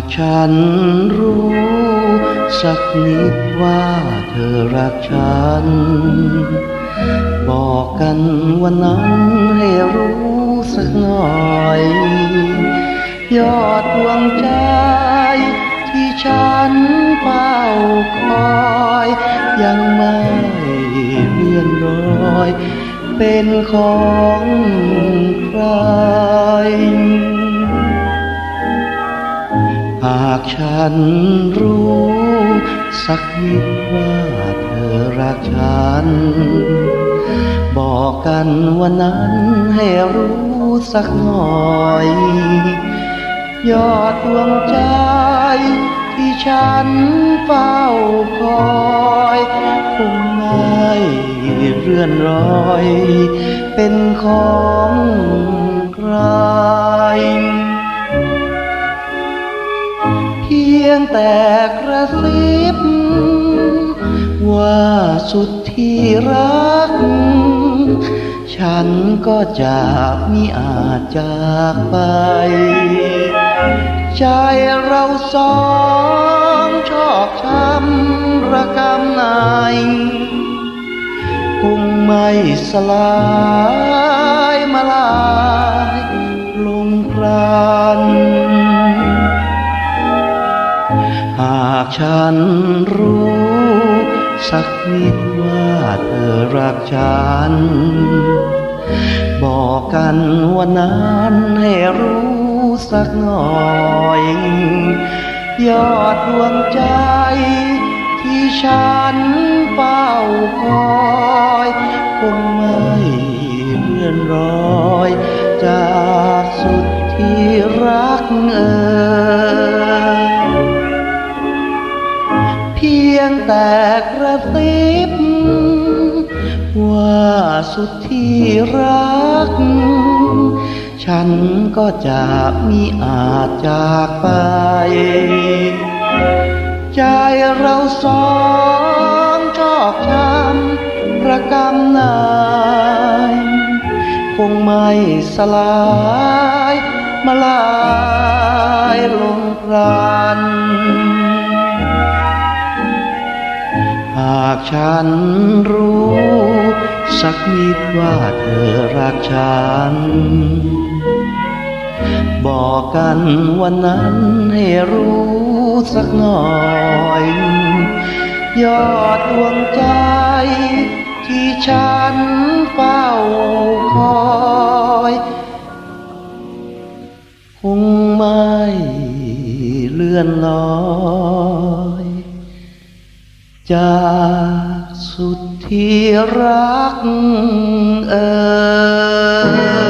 ากฉันรู้สักนิดว่าเธอรักฉัน บอกกันวันนั้นให้รู้สักหน่อย ยอดดวงใจที่ฉันเฝ้าคอย ยังไม่เลื่อนลอย เป็นของากฉันรู้สักนิดว่าเธอรักฉัน บอกกันวันนั้นให้รู้สักหน่อย ยอดดวงใจที่ฉันเฝ้าคอยคงไม่เรื่อนรอย เป็นของใคร ยงแต่กระซิบว่าสุดที่รัก ฉันก็จะมิอาจจากไป ใจเราสองชอกช้ำระกำในคงไม่สลายมาลา ฉันรู้สักนิดว่าเธอรักฉัน บอกกันวันนั้นให้รู้สักหน่อย ยอดดวงใจที่ฉันเฝ้าคอยคงไม่เลื่อนรอย จากสุดที่รักเอ่ย สุดที่รัก ฉันก็จะมีอาจจากไป ใจเราสองชอกช้ำระกำนายคงไม่สลายมาลายลงพรานหากฉันรู้ สักนิดว่าเธอรักฉัน บอกกันวันนั้นให้รู้สักหน่อย ยอดดวงใจที่ฉันเฝ้าคอยคงไม่เลื่อนลอยจากสุด ที่รักเอ่ย